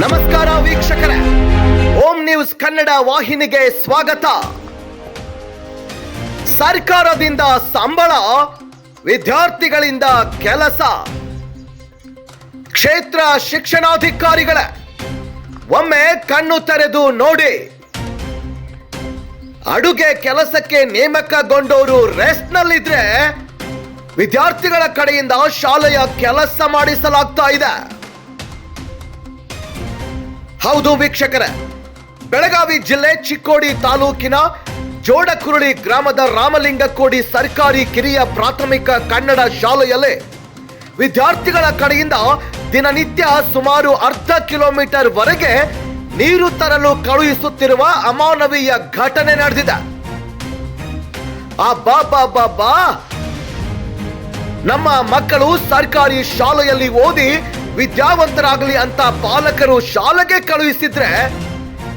ನಮಸ್ಕಾರ ವೀಕ್ಷಕರೇ. ಓಂ ನ್ಯೂಸ್ ಕನ್ನಡ ವಾಹಿನಿಗೆ ಸ್ವಾಗತ. ಸರ್ಕಾರದಿಂದ ಸಂಬಳ, ವಿದ್ಯಾರ್ಥಿಗಳಿಂದ ಕೆಲಸ. ಕ್ಷೇತ್ರ ಶಿಕ್ಷಣಾಧಿಕಾರಿಗಳ, ಒಮ್ಮೆ ಕಣ್ಣು ತೆರೆದು ನೋಡಿ. ಅಡುಗೆ ಕೆಲಸಕ್ಕೆ ನೇಮಕಗೊಂಡವರು ರೆಸ್ಟ್ ನಲ್ಲಿದ್ರೆ ವಿದ್ಯಾರ್ಥಿಗಳ ಕಡೆಯಿಂದ ಶಾಲೆಯ ಕೆಲಸ ಮಾಡಿಸಲಾಗ್ತಾ ಇದೆ. ಹೌದು ವೀಕ್ಷಕರೇ. ಬೆಳಗಾವಿ ಜಿಲ್ಲೆ ಚಿಕ್ಕೋಡಿ ತಾಲೂಕಿನ ಜೋಡಕುರುಳಿ ಗ್ರಾಮದ ರಾಮಲಿಂಗಕೋಡಿ ಸರ್ಕಾರಿ ಕಿರಿಯ ಪ್ರಾಥಮಿಕ ಕನ್ನಡ ಶಾಲೆಯಲ್ಲಿ ವಿದ್ಯಾರ್ಥಿಗಳ ಕಡೆಯಿಂದ ದಿನನಿತ್ಯ ಸುಮಾರು ಅರ್ಧ ಕಿಲೋಮೀಟರ್ ವರೆಗೆ ನೀರು ತರಲು ಕಳುಹಿಸುತ್ತಿರುವ ಅಮಾನವೀಯ ಘಟನೆ ನಡೆದಿದೆ. ಬಾ ಬಾ. ನಮ್ಮ ಮಕ್ಕಳು ಸರ್ಕಾರಿ ಶಾಲೆಯಲ್ಲಿ ಓದಿ ವಿದ್ಯಾವಂತರಾಗಲಿ ಅಂತ ಪಾಲಕರು ಶಾಲೆಗೆ ಕಳುಹಿಸಿದ್ರೆ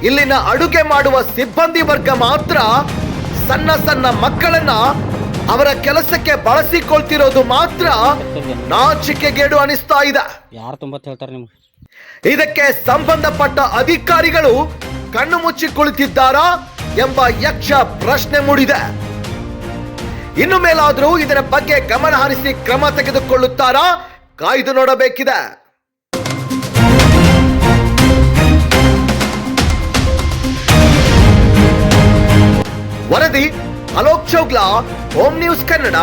ಇಲ್ಲಿನ ಅಡುಗೆ ಮಾಡುವ ಸಿಬ್ಬಂದಿ ವರ್ಗ ಮಾತ್ರ ಸಣ್ಣ ಸಣ್ಣ ಮಕ್ಕಳನ್ನ ಅವರ ಕೆಲಸಕ್ಕೆ ಬಳಸಿಕೊಳ್ತಿರೋದು ಮಾತ್ರ ನಾಚಿಕೆಗೇಡು ಅನಿಸ್ತಾ ಇದೆ. ಯಾರು ತುಂಬಾ ಹೇಳ್ತಾರೆ ನಿಮ್ಗೆ? ಇದಕ್ಕೆ ಸಂಬಂಧಪಟ್ಟ ಅಧಿಕಾರಿಗಳು ಕಣ್ಣು ಮುಚ್ಚಿ ಕುಳಿತಿದ್ದಾರಾ ಎಂಬ ಯಕ್ಷ ಪ್ರಶ್ನೆ ಮೂಡಿದೆ. ಇನ್ನು ಮೇಲಾದರೂ ಇದರ ಬಗ್ಗೆ ಗಮನ ಹರಿಸಿ ಕ್ರಮ ತೆಗೆದುಕೊಳ್ಳುತ್ತಾರಾ ಕಾಯ್ದು ನೋಡಬೇಕಿದೆ. ವರದಿ ಅಲೋಕ್ ಚೌಗ್ಲಾ ಹೋಮ್ ನ್ಯೂಸ್ ಕನ್ನಡ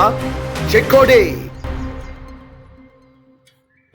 ಚಿಕ್ಕೋಡಿ